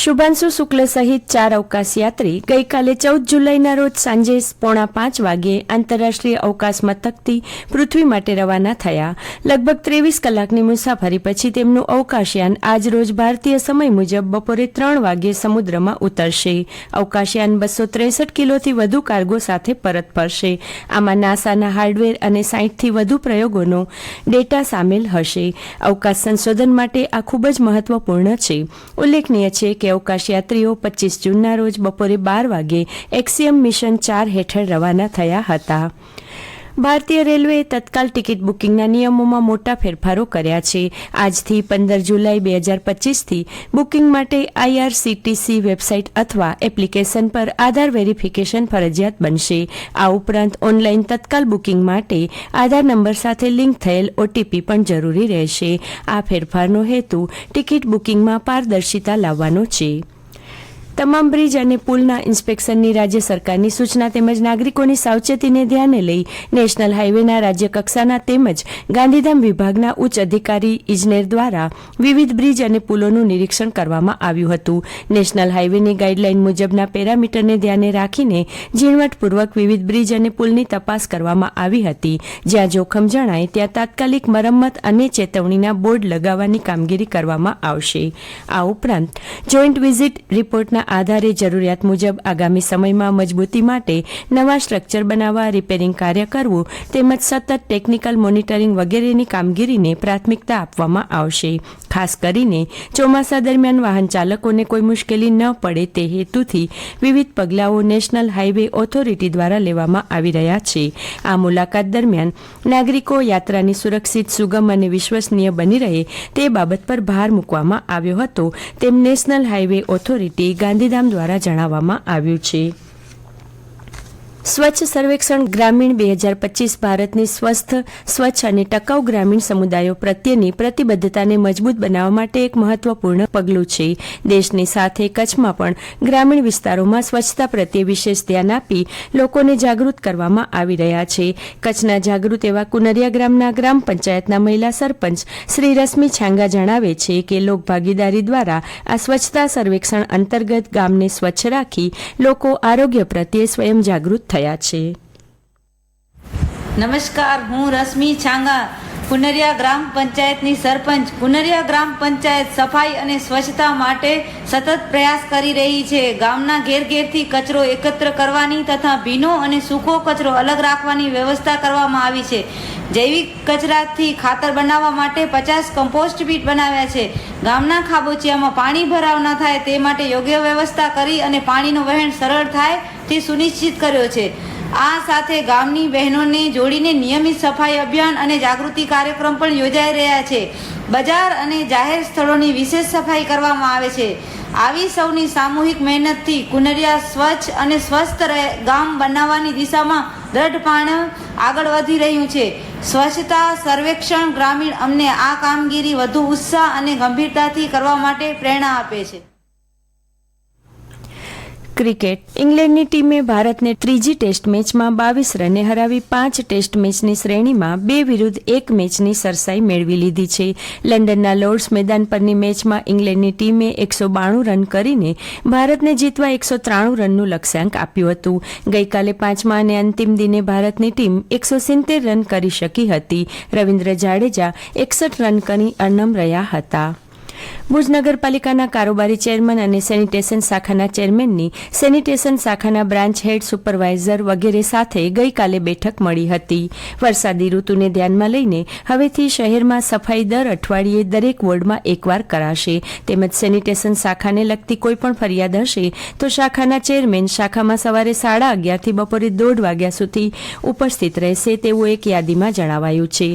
શુભાંશુ શુક્લ સહિત ચાર અવકાશ યાત્રી ગઈકાલે ચૌદ જુલાઈના રોજ સાંજે પોણા પાંચ વાગે આંતરરાષ્ટ્રીય અવકાશ મથકથી પૃથ્વી માટે રવાના થયા. લગભગ ત્રેવીસ કલાકની મુસાફરી પછી તેમનું અવકાશયાન આજ રોજ ભારતીય સમય મુજબ બપોરે ત્રણ વાગે સમુદ્રમાં ઉતરશે. અવકાશયાન બસો ત્રેસઠ કિલોથી વધુ કાર્ગો સાથે પરત ફરશે. આમાં નાસાના હાર્ડવેર અને સાહીઠથી વધુ પ્રયોગોનો ડેટા સામેલ હશે. અવકાશ સંશોધન માટે આ ખૂબ જ મહત્વપૂર્ણ છે. ઉલ્લેખનીય છે કે અવકાશયાત્રીઓ પચીસ જૂનના રોજ બપોરે બાર વાગે એક્સિયમ મિશન ચાર હેઠળ રવાના થયા હતા. ભારતીય રેલવેએ તત્કાલ ટિકિટ બુકિંગના નિયમોમાં મોટા ફેરફારો કર્યા છે. આજથી પંદર જુલાઈ બે હજાર પચીસથી બુકિંગ માટે આઈઆરસીટીસી વેબસાઇટ અથવા એપ્લિકેશન પર આધાર વેરિફિકેશન ફરજિયાત બનશે. આ ઉપરાંત ઓનલાઈન તત્કાલ બુકિંગ માટે આધાર નંબર સાથે લિંક થયેલ ઓટીપી પણ જરૂરી રહેશે. આ ફેરફારનો હેતુ ટિકિટ બુકિંગમાં પારદર્શિતા લાવવાનો છે. તમામ બ્રિજ અને પુલના ઇન્સ્પેક્શનની રાજ્ય સરકારની સૂચના તેમજ નાગરિકોની સાવચેતીને ધ્યાને લઈ નેશનલ હાઇવેના રાજ્ય કક્ષાના તેમજ ગાંધીધામ વિભાગના ઉચ્ચ અધિકારી ઇજનેર દ્વારા વિવિધ બ્રિજ અને પુલોનું નિરીક્ષણ કરવામાં આવ્યું હતું. નેશનલ હાઇવેની ગાઈડલાઇન મુજબના પેરામીટરને ધ્યાને રાખીને ઝીણવટપૂર્વક વિવિધ બ્રિજ અને પુલની તપાસ કરવામાં આવી હતી. જ્યાં જોખમ જણાય ત્યાં તાત્કાલિક મરમ્મત અને ચેતવણીના બોર્ડ લગાવવાની કામગીરી કરવામાં આવશે. આ ઉપરાંત જોઈન્ટ વિઝિટ રિપોર્ટના આધારે જરૂરિયાત મુજબ આગામી સમયમાં મજબૂતી માટે નવા સ્ટ્રક્ચર બનાવવા રિપેરિંગ કાર્ય કરવું તેમજ સતત ટેકનિકલ મોનિટરિંગ વગેરેની કામગીરીને પ્રાથમિકતા આપવામાં આવશે. ખાસ કરીને ચોમાસા દરમિયાન વાહન ચાલકોને કોઈ મુશ્કેલી ન પડે તે હેતુથી વિવિધ પગલાઓ નેશનલ હાઈવે ઓથોરિટી દ્વારા લેવામાં આવી રહ્યા છે. આ મુલાકાત દરમિયાન નાગરિકો યાત્રાની સુરક્ષિત, સુગમ અને વિશ્વસનીય બની રહે તે બાબત પર ભાર મૂકવામાં આવ્યો હતો, તેમ નેશનલ હાઈવે ઓથોરિટી ગાંધીધામ દ્વારા જણાવવામાં આવ્યું છે. સ્વચ્છ સર્વેક્ષણ ગ્રામીણ બે હજાર પચીસ ભારતની સ્વસ્થ, સ્વચ્છ અને ટકાઉ ગ્રામીણ સમુદાયો પ્રત્યેની પ્રતિબદ્ધતાને મજબૂત બનાવવા માટે એક મહત્વપૂર્ણ પગલું છે. દેશની સાથે કચ્છમાં પણ ગ્રામીણ વિસ્તારોમાં સ્વચ્છતા પ્રત્યે વિશેષ ધ્યાન આપી લોકોને જાગૃત કરવામાં આવી રહ્યા છે. કચ્છના જાગૃત એવા કુનરિયા ગ્રામના ગ્રામ પંચાયતના મહિલા સરપંચ શ્રી રશ્મિ છાંગા જણાવે છે કે લોકભાગીદારી દ્વારા આ સ્વચ્છતા સર્વેક્ષણ અંતર્ગત ગામને સ્વચ્છ રાખી લોકો આરોગ્ય પ્રત્યે સ્વયં જાગૃત થયા છે. નમસ્કાર, હું રશ્મિ છાંગા કુનરિયા ગ્રામ પંચાયતની સરપંચ. કુનરિયા ગ્રામ પંચાયત સફાઈ અને સ્વચ્છતા માટે સતત પ્રયાસ કરી રહી છે. ગામના ઘેર ઘેરથી કચરો એકત્ર કરવાની તથા ભીનો અને સૂકો કચરો અલગ રાખવાની વ્યવસ્થા કરવામાં આવી છે. જૈવિક કચરાથી ખાતર બનાવવા માટે પચાસ કમ્પોસ્ટ પીટ બનાવ્યા છે. ગામના ખાબોચિયામાં પાણી ભરાવ ન થાય તે માટે યોગ્ય વ્યવસ્થા કરી અને પાણીનું વહેણ સરળ થાય તે સુનિશ્ચિત કર્યો છે. આ સાથે ગામની બહેનોને જોડીને નિયમિત સફાઈ અભિયાન અને જાગૃતિ કાર્યક્રમ પણ યોજાઈ રહ્યા છે. બજાર અને જાહેર સ્થળોની વિશેષ સફાઈ કરવામાં આવે છે. આવી સૌની સામૂહિક મહેનતથી કુનરિયા સ્વચ્છ અને સ્વસ્થ ગામ બનાવવાની દિશામાં દ્રઢપણે આગળ વધી રહ્યું છે. સ્વચ્છતા સર્વેક્ષણ ગ્રામીણ અમને આ કામગીરી વધુ ઉત્સાહ અને ગંભીરતાથી કરવા માટે પ્રેરણા આપે છે. ક્રિકેટ. ઇંગ્લેન્ડની ટીમે ભારતને ત્રીજી ટેસ્ટ મેચમાં બાવીસ રને હરાવી પાંચ ટેસ્ટ મેચની શ્રેણીમાં બે વિરુદ્ધ એક મેચની સરસાઈ મેળવી લીધી છે. લંડનના લોર્ડ્સ મેદાન પરની મેચમાં ઇંગ્લેન્ડની ટીમે એકસો બાણું રન કરીને ભારતને જીતવા એકસો ત્રાણું રનનું લક્ષ્યાંક આપ્યું હતું. ગઈકાલે પાંચમા અને અંતિમ દિને ભારતની ટીમ એકસો સિત્તેર રન કરી શકી હતી. રવિન્દ્ર જાડેજા એકસઠ રન કરી અનમ રહ્યા હતા. ભુજ નગરપાલિકાના કારોબારી ચેરમેન અને સેનિટેશન શાખાના ચેરમેનની સેનિટેશન શાખાના બ્રાન્ચ હેડ સુપરવાઇઝર વગેરે સાથે ગઈકાલે બેઠક મળી હતી. વરસાદી ઋતુને ધ્યાનમાં લઈને હવેથી શહેરમાં સફાઈ દર અઠવાડિયે દરેક વોર્ડમાં એકવાર કરાશે. તેમજ સેનિટેશન શાખાને લગતી કોઈપણ ફરિયાદ હશે તો શાખાના ચેરમેન શાખામાં સવારે સાડા અગિયારથી બપોરે દોઢ વાગ્યા સુધી ઉપસ્થિત રહેશે તેવું એક યાદીમાં જણાવાયું છે.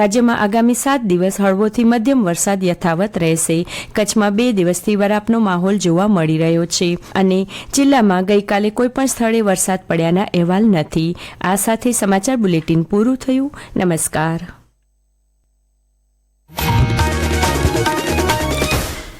રાજ્યમાં આગામી સાત દિવસ હળવોથી મધ્યમ વરસાદ યથાવત રહેશે. કચ્છમાં બે દિવસથી વરાપનો માહોલ જોવા મળી રહ્યો છે. અને જિલ્લામાં ગઈકાલે કોઈપણ સ્થળે વરસાદ પડ્યાના અહેવાલ નથી. આ સાથે સમાચાર બુલેટિન પૂરું થયું. નમસ્કાર.